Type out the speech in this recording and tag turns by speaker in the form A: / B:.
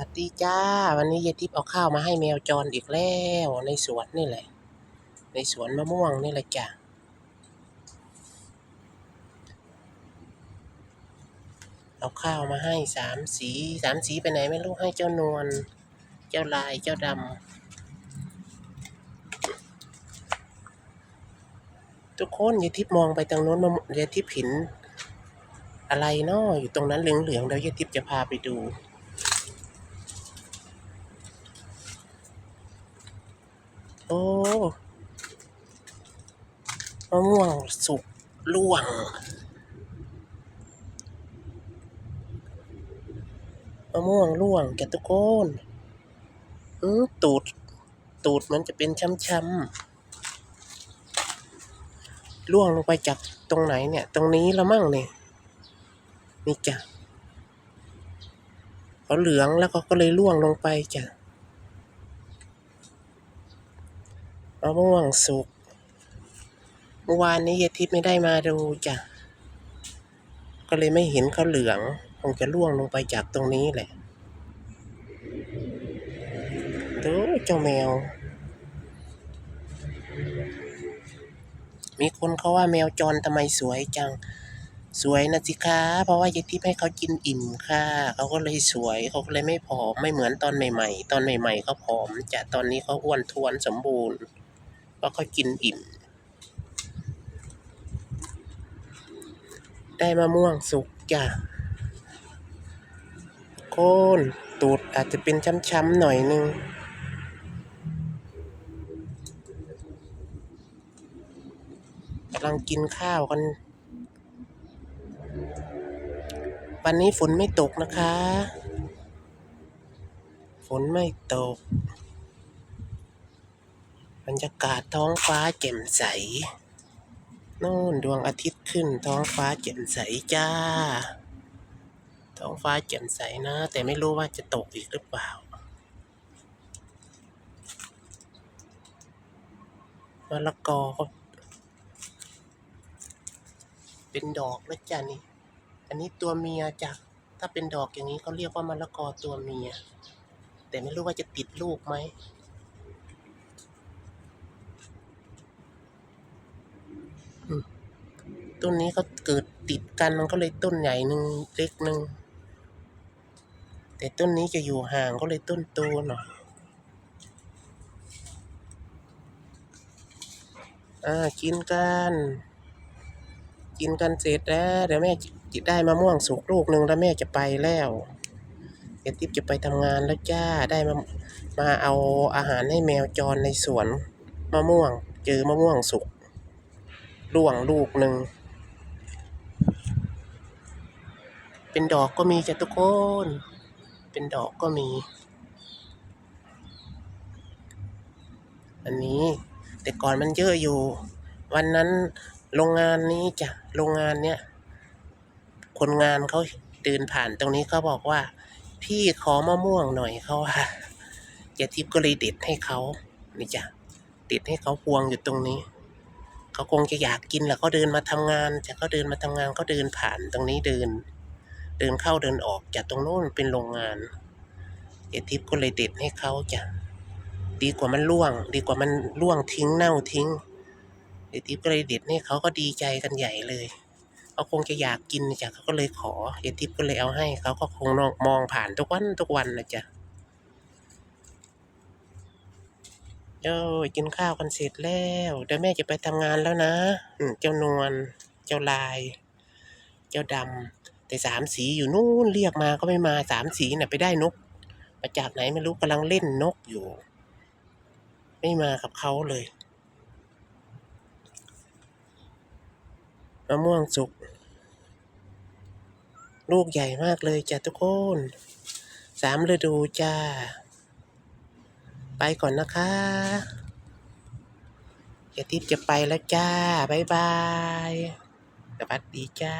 A: วัสดีจ้า วันนี้ยายทิพย์เอาข้าวมาให้แมวจรอีกแล้วในสวนนี่แหละ ในสวนมะม่วงนี่แหละจ้ะเอาข้าวมาให้สามสีสามสีไปไหนไม่รู้ให้เจ้านวลเจ้าลายเจ้าดำทุกคนยายทิพย์มองไปทางโน้นมะม่วงยายทิพย์เห็นอะไรนาะอยู่ตรงนั้นเหลืองๆเดี๋ยวยายทิพย์จะพาไปดู โอ้มะม่วงสุกร่วงมะม่วงร่วงแกทุกคนอือตูด ตูดมันจะเป็นช้ำๆร่วงลงไปจากตรงไหนเนี่ย ตรงนี้ละมั่งเนี่ยนี่จ้ะเขาเหลืองแล้วเขาก็เลยร่วงลงไปจ้ะะม่วงสุก เมื่อวานนี้ยายทิพย์ไม่ได้มาดูจ้ะ ก็เลยไม่เห็นเขาเหลือง คงจะล่วงลงไปจากตรงนี้แหละดูเจ้าแมว มีคนเขาว่าแมวจรทำไมสวยจัง สวยนะสิคะ เพราะว่ายายทิพย์ให้เขากินอิ่มค่ะ เขาก็เลยสวย เขาก็เลยไม่ผอม ไม่เหมือนตอนใหม่ ๆ ตอนใหม่ ๆเขาผอมจ้ะตอนนี้เขาอ้วนท้วนสมบูรณ์ เพราะเขากินอิ่ม ได้มะม่วงสุกจ้ะโคนตูดอาจจะเป็นช้ำๆหน่อยนึงกำลังกินข้าวกัน วันนี้ฝนไม่ตกนะคะ ฝนไม่ตก บรรยากาศท้องฟ้าแจ่มใสโน่นดวงอาทิตย์ขึ้น ท้องฟ้าแจ่มใสจ้า ท้องฟ้าแจ่มใสนะ แต่ไม่รู้ว่าจะตกอีกหรือเปล่า มะละกอก็เป็นดอกแล้วจ้ะนี่ อันนี้ตัวเมียจ้ะถ้าเป็นดอกอย่างนี้เขาเรียกว่ามะละกอตัวเมีย แต่ไม่รู้ว่าจะติดลูกไหม ต้นนี้ก็เกิดติดกันมันก็เลยต้นใหญ่หนึ่งเล็กหนึ่งแต่ต้นนี้จะอยู่ห่างก็เลยต้นโตหน่อยอ่ากินกัน กินกันเสร็จแล้ว เดี๋ยวแม่จะได้มะม่วงสุกลูกหนึ่งแล้วแม่จะไปแล้วเดี๋ยวติ๊บจะไปทำงานแล้วจ้าได้มามาเอาอาหารให้แมวจรในสวนมะม่วง เจอมะม่วงสุกร่วงลูกหนึ่ง เป็นดอกก็มีจ้ะทุกคน เป็นดอกก็มี อันนี้ แต่ก่อนมันเยอะอยู่ วันนั้นโรงงานนี้จ้ะโรงงานเนี้ยคนงานเขาเดินผ่านตรงนี้เขาบอกว่า พี่ขอมะม่วงหน่อยเขาว่าอย่าทิพย์ก็เลยเด็ดให้เขานี่จ้ะเด็ดให้เขาพวงอยู่ตรงนี้ เขาคงจะอยากกินแหละเขาเดินมาทำงานจ้ะเขาเดินมาทำงานเขาเดินผ่านตรงนี้เดิน เดินเข้าเดินออกจากตรงโน้นเป็นโรงงานเอทิพย์ก็เลยเด็ดให้เขาจ้ะดีกว่ามันร่วง ดีกว่ามันร่วงทิ้งเน่าทิ้งเอทิพย์ก็เลยเด็ดให้เขาก็ดีใจกันใหญ่เลยเขาคงจะอยากกินจ้ะเขาก็เลยขอเอทิพย์ก็เลยเอาให้เขาก็คงมองผ่านทุกวันทุกวันนะจ๊ะโอ้ยกินข้าวกันเสร็จแล้วเดี๋ยวแม่จะไปทำงานแล้วนะอืเจ้านวลเจ้าลาย เจ้าดำ แต่สามสีอยู่นู่นเรียกมาก็ไม่มาสามสีน่ะไปได้นก มาจากไหนไม่รู้กำลังเล่นนกอยู่ ไม่มากับเขาเลยมะม่วงสุก ลูกใหญ่มากเลยจ้ะทุกคนสามฤดูจ้า ไปก่อนนะคะอย่าทิพจะไปแล้วจ้า บ๊ายบาย สวัสดีจ้า